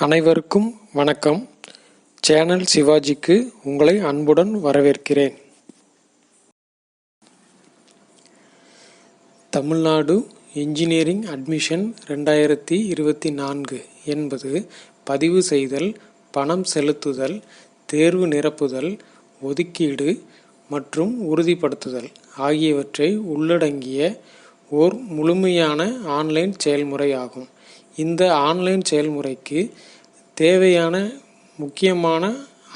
அனைவருக்கும் வணக்கம். சேனல் சிவாஜிக்கு உங்களை அன்புடன் வரவேற்கிறேன். தமிழ்நாடு இன்ஜினியரிங் அட்மிஷன் ரெண்டாயிரத்தி இருபத்தி நான்கு என்பது பதிவு செய்தல் பணம் செலுத்துதல் தேர்வு நிரப்புதல் ஒதுக்கீடு மற்றும் உறுதிப்படுத்துதல் ஆகியவற்றை உள்ளடங்கிய ஓர் முழுமையான ஆன்லைன் செயல்முறையாகும் இந்த ஆன்லைன் செயல்முறைக்கு தேவையான முக்கியமான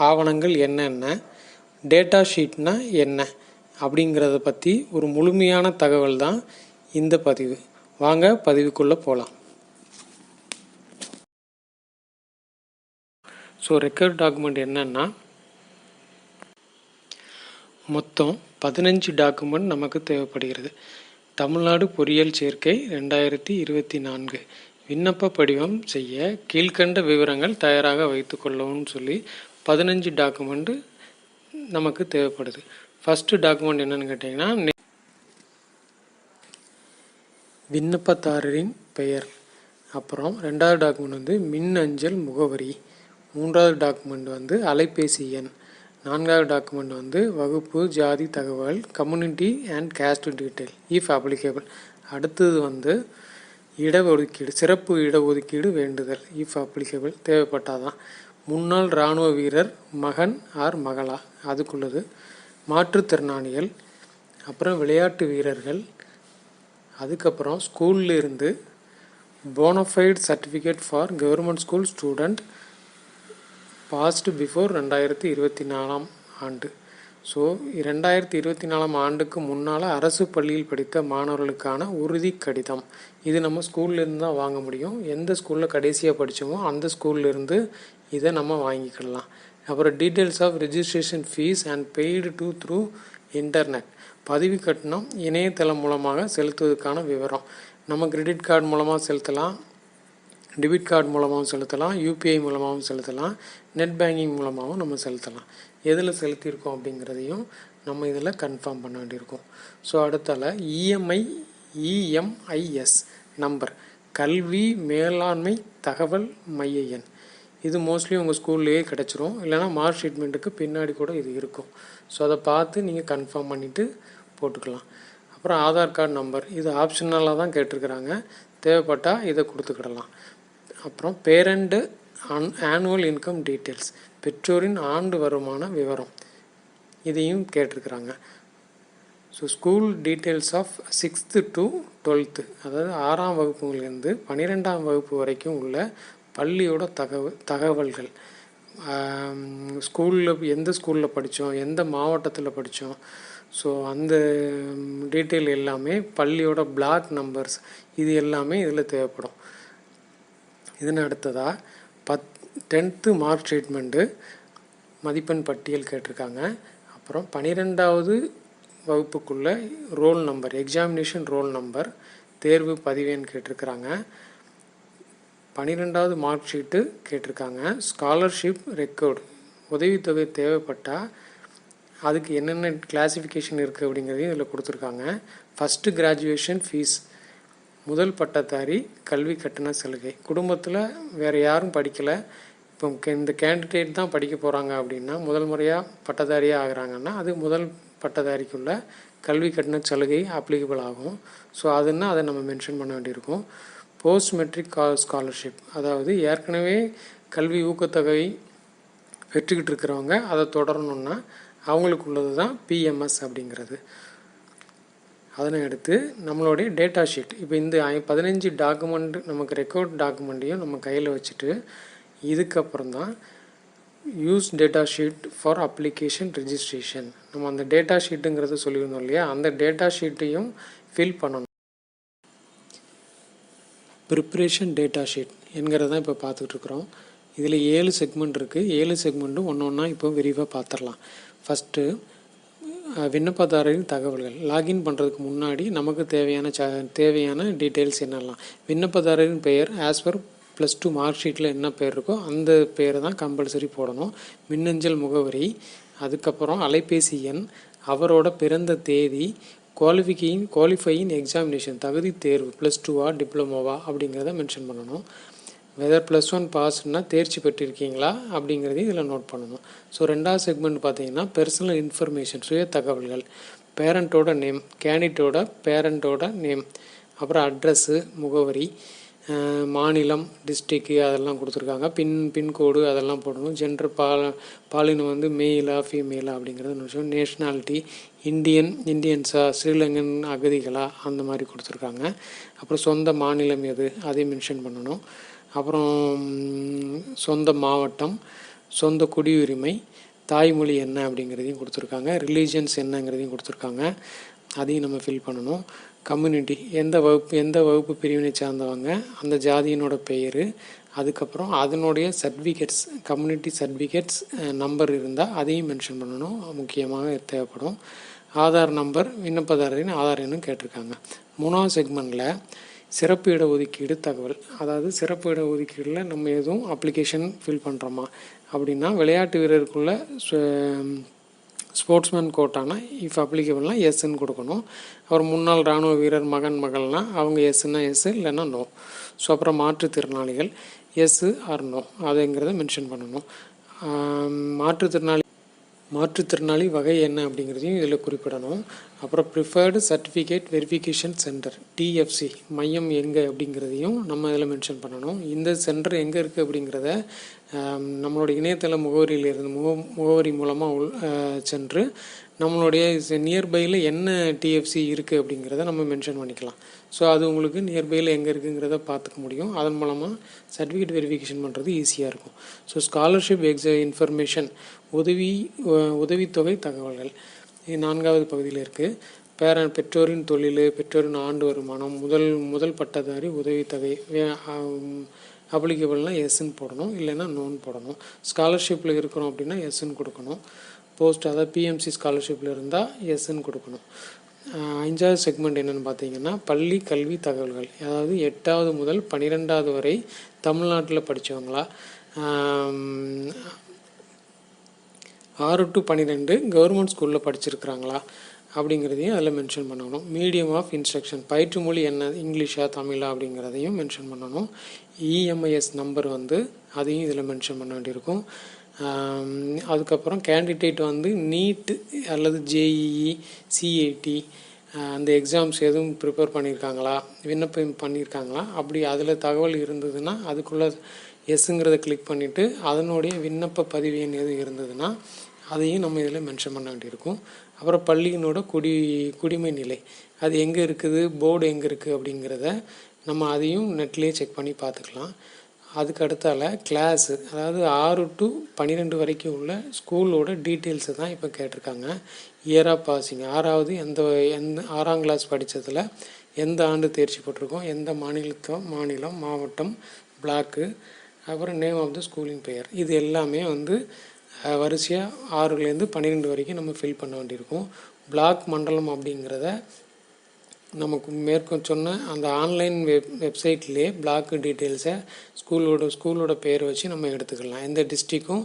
ஆவணங்கள் என்னென்ன? டேட்டா ஷீட்னா என்ன? அப்படிங்கிறத பற்றி ஒரு முழுமையான தகவல் தான் இந்த பதிவு. வாங்க பதிவுக்குள்ளே போகலாம் ஸோ ரெக்கார்ட் டாக்குமெண்ட் என்னென்னா மொத்தம் பதினஞ்சு டாக்குமெண்ட் நமக்கு தேவைப்படுகிறது. தமிழ்நாடு பொறியியல் சேர்க்கை ரெண்டாயிரத்தி இருபத்தி நான்கு. விண்ணப்ப படிவம் செய்ய கீழ்கண்ட விவரங்கள் தயாராக வைத்துக்கொள்ளவும் சொல்லி பதினஞ்சு டாக்குமெண்ட்டு நமக்கு தேவைப்படுது. ஃபஸ்ட்டு டாக்குமெண்ட் என்னன்னு கேட்டிங்கன்னா விண்ணப்பதாரரின் பெயர். அப்புறம் ரெண்டாவது டாக்குமெண்ட் வந்து மின் அஞ்சல் முகவரி. மூன்றாவது டாக்குமெண்ட் வந்து அலைபேசி எண். நான்காவது டாக்குமெண்ட் வந்து வகுப்பு ஜாதி தகவல் community and caste detail if applicable அடுத்தது வந்து இடஒதுக்கீடு சிறப்பு இடஒதுக்கீடு வேண்டுதல் இஃப் அப்ளிகேபிள் தேவைப்பட்டாதான். முன்னாள் இராணுவ வீரர் மகன் ஆர் மகளா அதுக்குள்ளது. மாற்றுத்திறனாளிகள் அப்புறம் விளையாட்டு வீரர்கள் அதுக்கப்புறம் ஸ்கூல்ல இருந்து bonafide certificate for government school student passed before ரெண்டாயிரத்தி இருபத்தி நாலாம் ஆண்டு. ஸோ ரெண்டாயிரத்தி இருபத்தி நாலாம் ஆண்டுக்கு முன்னால் அரசு பள்ளியில் படித்த மாணவர்களுக்கான உறுதி கடிதம். இது நம்ம ஸ்கூல்லேருந்து தான் வாங்க முடியும். எந்த ஸ்கூலில் கடைசியாக படித்தோமோ அந்த ஸ்கூல்லேருந்து இதை நம்ம வாங்கிக்கலாம் அப்புறம் details of registration fees and paid to through internet பதிவு கட்டணம் இணையதளம் மூலமாக செலுத்துவதற்கான விவரம். நம்ம கிரெடிட் கார்டு மூலமாக செலுத்தலாம். டெபிட் கார்டு மூலமாகவும் செலுத்தலாம். யூபிஐ மூலமாகவும் செலுத்தலாம். நெட் பேங்கிங் மூலமாகவும் நம்ம செலுத்தலாம். எதில் செலுத்தியிருக்கோம் அப்படிங்கிறதையும் நம்ம இதில் கன்ஃபார்ம் பண்ண வேண்டியிருக்கோம். ஸோ அடுத்தால இஎம்ஐ இஎம்ஐஎஸ் நம்பர் கல்வி மேலாண்மை தகவல் மைய எண். இது மோஸ்ட்லி உங்கள் ஸ்கூல்லேயே கிடச்சிரும். இல்லைனா மார்க் ஷீட்மெண்ட்டுக்கு பின்னாடி கூட இது இருக்கும். ஸோ அதை பார்த்து நீங்கள் கன்ஃபார்ம் பண்ணிவிட்டு போட்டுக்கலாம். அப்புறம் ஆதார் கார்டு நம்பர் இது ஆப்ஷனலாக தான் கேட்டிருக்கிறாங்க. தேவைப்பட்டால் இதை கொடுத்துக்கிடலாம். அப்புறம் parent on annual income details பெற்றோரின் ஆண்டு வருமான விவரம். இதையும் கேட்டிருக்கிறாங்க. So school details of sixth to twelfth அதாவது ஆறாம் வகுப்புலேருந்து பன்னிரெண்டாம் வகுப்பு வரைக்கும் உள்ள பள்ளியோட தகவல் தகவல்கள். ஸ்கூலில் எந்த ஸ்கூலில் படித்தோம் எந்த மாவட்டத்தில் படித்தோம். ஸோ அந்த டீட்டெயில் எல்லாமே பள்ளியோட பிளாக் நம்பர்ஸ் இது எல்லாமே இதில் தேவைப்படும். இதன் அடுத்ததாக பத் டென்த்து மார்க் ட்ரீட்மெண்ட்டு மதிப்பெண் பட்டியல் கேட்டிருக்காங்க. அப்புறம் பன்னிரெண்டாவது வகுப்புக்குள்ள roll number examination roll number தேர்வு பதிவேன்னு கேட்டிருக்கிறாங்க. பன்னிரெண்டாவது மார்க் ஷீட்டு கேட்டிருக்காங்க. ஸ்காலர்ஷிப் ரெக்கார்டு உதவித்தொகை தேவைப்பட்டால் அதுக்கு என்னென்ன கிளாசிஃபிகேஷன் இருக்குது அப்படிங்கிறதையும் இதில் கொடுத்துருக்காங்க. ஃபஸ்ட்டு கிராஜுவேஷன் ஃபீஸ் முதல் பட்டதாரி கல்வி கட்டண சலுகை. குடும்பத்தில் வேறு யாரும் படிக்கலை. இப்போ இந்த கேண்டிடேட் தான் படிக்க போகிறாங்க அப்படின்னா முதல் முறையாக பட்டதாரியாக ஆகுறாங்கன்னா அது முதல் பட்டதாரிக்குள்ள கல்வி கட்டண சலுகை அப்ளிகபிள் ஆகும். ஸோ அதுன்னா அதை நம்ம மென்ஷன் பண்ண வேண்டியிருக்கும். போஸ்ட் மெட்ரிக் ஸ்காலர்ஷிப் அதாவது ஏற்கனவே கல்வி ஊக்கத்தொகை பெற்றுக்கிட்டு இருக்கிறவங்க அதை தொடரணுன்னா அவங்களுக்கு உள்ளது தான் பிஎம்எஸ் அப்படிங்கிறது. அதனை அடுத்து நம்மளுடைய டேட்டா ஷீட் இப்போ இந்த பதினஞ்சு டாக்குமெண்ட் நமக்கு ரெக்கார்ட் டாக்குமெண்ட்டையும் நம்ம கையில் வச்சுட்டு இதுக்கப்புறம் தான் use data sheet for application registration நம்ம அந்த டேட்டா ஷீட்டுங்கிறத சொல்லியிருந்தோம் இல்லையா? அந்த டேட்டா ஷீட்டையும் ஃபில் பண்ணணும். ப்ரிப்ரேஷன் டேட்டா ஷீட் என்கிறத இப்போ பார்த்துட்ருக்குறோம் இதில் ஏழு செக்மெண்ட் இருக்குது ஏழு செக்மெண்ட்டும் ஒன்று ஒன்றா இப்போ விரிவாக பார்த்துடலாம். ஃபஸ்ட்டு விண்ணப்பதாரரின் தகவல்கள். லாகின் பண்ணுறதுக்கு முன்னாடி நமக்கு தேவையான ச தேவையான டீட்டெயில்ஸ் என்னெல்லாம்? விண்ணப்பதாரரின் பெயர் as per plus two mark ஷீட்டில் என்ன பேர் இருக்கோ அந்த பேரை தான் கம்பல்சரி போடணும். மின்னஞ்சல் முகவரி அதுக்கப்புறம் அலைபேசி எண் அவரோட பிறந்த தேதி குவாலிஃபிகேயின் குவாலிஃபையின் எக்ஸாமினேஷன் தகுதி தேர்வு ப்ளஸ் டூவா டிப்ளமோவா அப்படிங்கிறத மென்ஷன் பண்ணணும். வெதர் ப்ளஸ் ஒன் பாஸ்னா தேர்ச்சி பெற்றிருக்கீங்களா? அப்படிங்கிறதையும் இதில் நோட் பண்ணணும். ஸோ ரெண்டாவது செக்மெண்ட் பார்த்தீங்கன்னா பெர்சனல் இன்ஃபர்மேஷன் சுய தகவல்கள். பேரண்ட்டோட நேம் கேண்டிடேட்டோட பேரண்ட்டோட நேம் அப்புறம் அட்ரஸ்ஸு முகவரி மாநிலம் டிஸ்ட்ரிக்கு அதெல்லாம் கொடுத்துருக்காங்க. பின் பின்கோடு அதெல்லாம் போடணும். ஜென்டர் பால் பாலினம் வந்து மேலா ஃபீமேலா அப்படிங்கிறது ஒரு நேஷ்னாலிட்டி இந்தியன் இந்தியன்ஸா ஸ்ரீலங்கன் அகதிகளா அந்த மாதிரி கொடுத்துருக்காங்க. அப்புறம் சொந்த மாநிலம் எது அதையும் மென்ஷன் பண்ணணும். அப்புறம் சொந்த மாவட்டம் சொந்த குடியுரிமை தாய்மொழி என்ன அப்படிங்கிறதையும் கொடுத்துருக்காங்க. ரிலீஜியன்ஸ் என்னங்கிறதையும் கொடுத்துருக்காங்க. அதையும் நம்ம ஃபில் பண்ணணும். கம்யூனிட்டி எந்த வகுப்பு எந்த வகுப்பு பிரிவினை சார்ந்தவங்க அந்த ஜாதியினோட பெயர் அதுக்கப்புறம் அதனுடைய சர்டிஃபிகேட்ஸ் கம்யூனிட்டி சர்டிஃபிகேட்ஸ் நம்பர் இருந்தால் அதையும் மென்ஷன் பண்ணணும். முக்கியமாக தேவைப்படும். ஆதார் நம்பர் விண்ணப்பதாரரின் ஆதார் எண்ணும் கேட்டிருக்காங்க. மூணாவது செக்மெண்ட்டில் சிறப்பு இட ஒதுக்கீடு தகவல். அதாவது சிறப்பு இட ஒதுக்கீடில் நம்ம எதுவும் அப்ளிகேஷன் ஃபில் பண்ணுறோமா அப்படின்னா விளையாட்டு வீரருக்குள்ள ஸ்போர்ட்ஸ்மேன் கோட்டானா இஃப் அப்ளிகபிள்னா எஸ்ன்னு கொடுக்கணும். அப்புறம் முன்னாள் இராணுவ வீரர் மகன் மகள்னா அவங்க எஸ்ன்னா எஸ் இல்லைன்னா நோ ஸோ அப்புறம் மாற்றுத்திறனாளிகள் எஸ் ஆர் நோ அதுங்கிறத மென்ஷன் பண்ணணும். மாற்றுத்திறனாளி மாற்றுத்திறனாளி வகை என்ன அப்படிங்கிறதையும் இதில் குறிப்பிடணும். அப்புறம் preferred certificate verification centre DFC மையம் எங்கே அப்படிங்கிறதையும் நம்ம இதில் மென்ஷன் பண்ணணும். இந்த சென்டர் எங்கே இருக்குது அப்படிங்கிறத நம்மளோட இணையதள முகவரியில் இருந்து முக முகவரி மூலமாக உள் சென்று நம்மளுடைய நியர்பையில் என்ன டிஎஃப்சி இருக்குது அப்படிங்கிறத நம்ம மென்ஷன் பண்ணிக்கலாம். ஸோ அது உங்களுக்கு நியர்பையில் எங்கே இருக்குங்கிறத பார்த்துக்க முடியும். அதன் மூலமாக சர்டிஃபிகேட் வெரிஃபிகேஷன் பண்ணுறது ஈஸியாக இருக்கும். ஸோ ஸ்காலர்ஷிப் எக்ஸ இன்ஃபர்மேஷன் உதவி உதவித்தொகை தகவல்கள். நான்காவது பகுதியில் இருக்குது பேரன் பெற்றோரின் தொழில் பெற்றோரின் ஆண்டு வருமானம் முதல் முதல் பட்டதாரி உதவித்தொகை அப்ளிகபிள்னால் எஸ்ன்னு போடணும் இல்லைன்னா நோன் போடணும். ஸ்காலர்ஷிப்பில் இருக்கிறோம் அப்படின்னா எஸ்ன்னு கொடுக்கணும். போஸ்ட் அதாவது பிஎம்சி ஸ்காலர்ஷிப்பில் இருந்தால் எஸ்ன்னு கொடுக்கணும். அஞ்சாவது செக்மெண்ட் என்னென்னு பார்த்தீங்கன்னா பள்ளி கல்வி தகவல்கள். அதாவது எட்டாவது முதல் பன்னிரெண்டாவது வரை தமிழ்நாட்டில் படித்தவங்களா ஆறு டு பன்னிரெண்டு கவர்மெண்ட் ஸ்கூலில் படிச்சிருக்கிறாங்களா? அப்படிங்கிறதையும் அதில் மென்ஷன் பண்ணணும். மீடியம் ஆஃப் இன்ஸ்ட்ரக்ஷன் பயிற்று மொழி என்ன? இங்கிலீஷா தமிழா அப்படிங்கிறதையும் மென்ஷன் பண்ணணும். இஎம்ஐஎஸ் நம்பர் வந்து அதையும் இதில் மென்ஷன் பண்ண வேண்டியிருக்கும். அதுக்கப்புறம் கேண்டிடேட் வந்து நீட் அல்லது ஜேஇஇ சிஏடி அந்த எக்ஸாம்ஸ் எதுவும் ப்ரிப்பேர் பண்ணியிருக்காங்களா? விண்ணப்பம் பண்ணியிருக்காங்களா? அப்படி அதில் தகவல் இருந்ததுன்னா அதுக்குள்ளே எஸ்ஸுங்கிறத கிளிக் பண்ணிவிட்டு அதனுடைய விண்ணப்ப பதிவு எண் எதுவும் இருந்ததுன்னா அதையும் நம்ம இதில் மென்ஷன் பண்ண வேண்டியிருக்கும். அப்புறம் பள்ளியினோட குடி குடிமை நிலை. அது எங்கே இருக்குது? போர்டு எங்கே இருக்குது அப்படிங்கிறத நம்ம அதையும் நெட்லேயே செக் பண்ணி பார்த்துக்கலாம். அதுக்கு அடுத்தால கிளாஸு அதாவது ஆறு டு பன்னிரெண்டு வரைக்கும் உள்ள ஸ்கூலோட டீட்டெயில்ஸை தான் இப்போ கேட்டிருக்காங்க. இயர் ஆஃப் பாசிங் ஆறாவது எந்த எந்த ஆறாம் கிளாஸ் படித்ததில் எந்த ஆண்டு தேர்ச்சி பெற்றிருக்கோம்? எந்த மாநிலத்தம் மாநிலம் மாவட்டம் பிளாக்கு அப்புறம் நேம் ஆஃப் த ஸ்கூலின் பெயர். இது எல்லாமே வந்து வரிசையாக ஆறுலேருந்து பன்னிரெண்டு வரைக்கும் நம்ம ஃபில் பண்ண வேண்டியிருக்கும். பிளாக் மண்டலம் அப்படிங்கிறத நமக்கு மேற்கொண்டு சொன்ன அந்த ஆன்லைன் வெப் வெப்சைட்லேயே பிளாக் டீட்டெயில்ஸை ஸ்கூலோட ஸ்கூலோட பேரை வச்சு நம்ம எடுத்துக்கலாம். எந்த டிஸ்ட்ரிக்கும்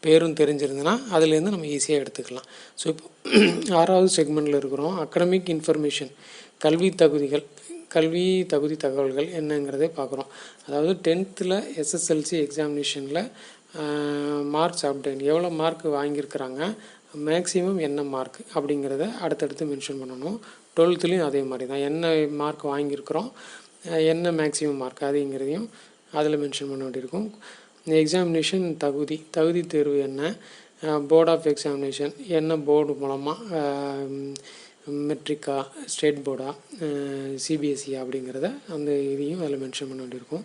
பேரும் தெரிஞ்சிருந்ததுன்னா அதுலேருந்து நம்ம ஈஸியாக எடுத்துக்கலாம். ஸோ இப்போ ஆறாவது செக்மெண்ட்டில் இருக்கிறோம். அகடமிக் இன்ஃபர்மேஷன் கல்வி தகுதிகள் கல்வி தகுதி தகவல்கள் என்னங்கிறதே பார்க்குறோம். அதாவது டென்த்தில் எஸ்எஸ்எல்சி எக்ஸாமினேஷனில் மார்க்ஸ் அப்டேன் எவ்வளோ மார்க் வாங்கியிருக்கிறாங்க? மேக்ஸிமம் என்ன மார்க் அப்படிங்கிறத அடுத்தடுத்து மென்ஷன் பண்ணணும். டுவெல்த்துலேயும் அதே மாதிரி தான் என்ன மார்க் வாங்கியிருக்கிறோம்? என்ன மேக்ஸிமம் மார்க் அதுங்கிறதையும் அதில் மென்ஷன் பண்ண வேண்டியிருக்கும். எக்ஸாமினேஷன் தகுதி. தகுதி தேர்வு என்ன? போர்ட் ஆஃப் எக்ஸாமினேஷன் என்ன போர்டு மூலமாக மெட்ரிக்கா ஸ்டேட் போர்டா சிபிஎஸ்சி அப்படிங்கிறத அந்த இதையும் அதில் மென்ஷன் பண்ண வேண்டியிருக்கும்.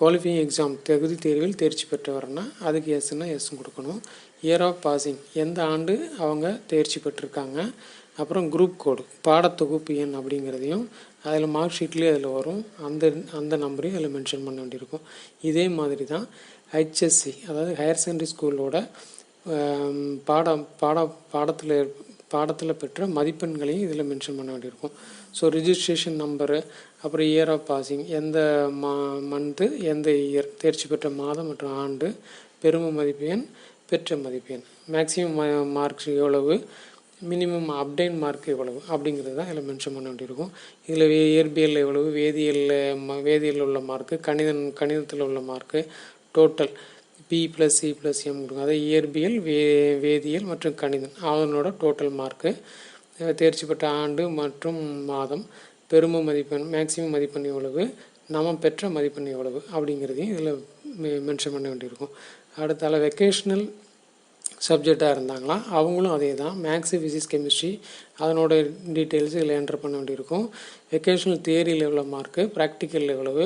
குவாலிஃபையிங் எக்ஸாம் தகுதி தேர்வில் தேர்ச்சி பெற்றவர்னா அதுக்கு எஸ்ன்னா எஸ் கொடுக்கணும். இயர் ஆஃப் பாசிங் எந்த ஆண்டு அவங்க தேர்ச்சி பெற்றிருக்காங்க? அப்புறம் குரூப் கோடு பாடத்தொகுப்பு எண் அப்படிங்கிறதையும் அதில் மார்க் ஷீட்லேயே அதில் வரும். அந்த அந்த நம்பரையும் அதில் மென்ஷன் பண்ண வேண்டியிருக்கும். இதே மாதிரி தான் ஹெச்எஸ்சி அதாவது ஹையர் செகண்டரி ஸ்கூலோட பாடம் பாட பாடத்தில் பாடத்தில் பெற்ற மதிப்பெண்களையும் இதில் மென்ஷன் பண்ண வேண்டியிருக்கும். ஸோ ரிஜிஸ்ட்ரேஷன் நம்பரு அப்புறம் இயர் ஆஃப் பாசிங் எந்த மா மந்த்து எந்த இயர் தேர்ச்சி பெற்ற மாதம் மற்றும் ஆண்டு பெரும மதிப்பெண் பெற்ற மதிப்பெண் மேக்ஸிமம் மார்க்ஸ் எவ்வளவு மினிமம் அப்டைன் மார்க் எவ்வளவு அப்படிங்கிறது தான் இதில் மென்ஷன் பண்ண வேண்டியிருக்கும். இதில் இயற்பியலில் இயற்பியல் எவ்வளவு வேதியியலில் வேதியியலில் உள்ள மார்க்கு கணிதம் கணிதத்தில் உள்ள mark total P plus C plus M கொடுங்க. அதாவது இயற்பியல் வே வேதியியல் மற்றும் கணிதம். அதனோட டோட்டல் மார்க்கு தேர்ச்சி பெற்ற ஆண்டு மற்றும் மாதம். பெரும மதிப்பெண் மேக்ஸிமம் மதிப்பெண் எவ்வளவு? நம்ம பெற்ற மதிப்பெண் எவ்வளவு? அப்படிங்கிறதையும் இதில் மென்ஷன் பண்ண வேண்டியிருக்கும். அடுத்தால வெக்கேஷ்னல் சப்ஜெக்டாக இருந்தாங்களா அவங்களும் அதே தான் மேக்ஸு ஃபிசிக்ஸ் கெமிஸ்ட்ரி அதனோட டீட்டெயில்ஸ் இதில் என்டர் பண்ண வேண்டியிருக்கும். வெக்கேஷனல் தியரியில் எவ்வளோ மார்க்கு ப்ராக்டிக்கல் எவ்வளவு?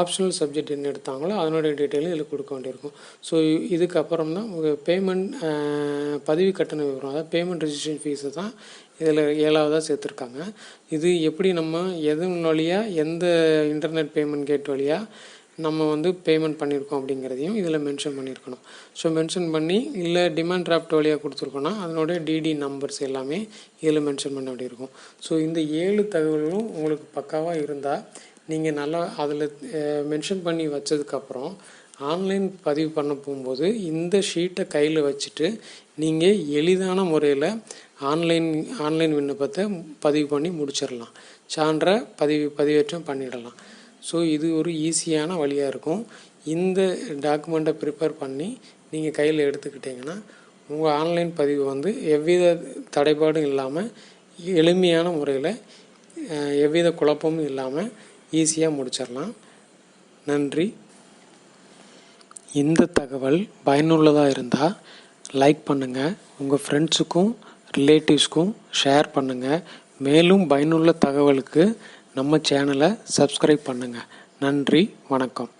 ஆப்ஷனல் சப்ஜெக்ட் என்ன எடுத்தாங்களோ அதனுடைய டீட்டெயிலும் இதில் கொடுக்க வேண்டியிருக்கும். ஸோ இதுக்கப்புறம் தான் உங்கள் பேமெண்ட் பதிவு கட்டண விவரம் அதாவது பேமெண்ட் ரிஜிஸ்ட்ரேஷன் ஃபீஸு தான் இதில் ஏழாவதாக சேர்த்துருக்காங்க. இது எப்படி நம்ம எதன் வழியாக எந்த இன்டர்நெட் பேமெண்ட் கேட் வழியாக நம்ம வந்து பேமெண்ட் பண்ணியிருக்கோம் அப்படிங்கிறதையும் இதில் மென்ஷன் பண்ணியிருக்கணும். ஸோ மென்ஷன் பண்ணி இல்லை டிமாண்ட் டிராஃப்ட் வழியாக கொடுத்துருக்கோன்னா அதனுடைய டிடி நம்பர்ஸ் எல்லாமே இதில் மென்ஷன் பண்ண வேண்டியிருக்கும். ஸோ இந்த ஏழு தகவல்களும் உங்களுக்கு பக்காவாக இருந்தால் நீங்கள் நல்லா அதில் மென்ஷன் பண்ணி வச்சதுக்கப்புறம் ஆன்லைன் பதிவு பண்ண போகும்போது இந்த ஷீட்டை கையில் வச்சுட்டு நீங்கள் எளிதான முறையில் ஆன்லைன் ஆன்லைன் விண்ணப்பத்தை பதிவு பண்ணி முடிச்சிடலாம். சான்றை பதிவு பதிவேற்றம் பண்ணிடலாம். ஸோ இது ஒரு ஈஸியான வழியாக இருக்கும். இந்த டாக்குமெண்ட்டை ப்ரிப்பேர் பண்ணி நீங்கள் கையில் எடுத்துக்கிட்டிங்கன்னா உங்கள் ஆன்லைன் பதிவு வந்து எவ்வித தடைபாடும் இல்லாமல் எளிமையான முறையில் எவ்வித குழப்பமும் இல்லாமல் ஈஸியாக முடிச்சிடலாம். நன்றி. இந்த தகவல் பயனுள்ளதாக இருந்தால் லைக் பண்ணுங்கள் உங்கள் ஃப்ரெண்ட்ஸுக்கும் ரிலேட்டிவ்ஸ்க்கும் ஷேர் பண்ணுங்கள் மேலும் பயனுள்ள தகவலுக்கு நம்ம சேனலை சப்ஸ்கிரைப் பண்ணுங்கள் நன்றி. வணக்கம்.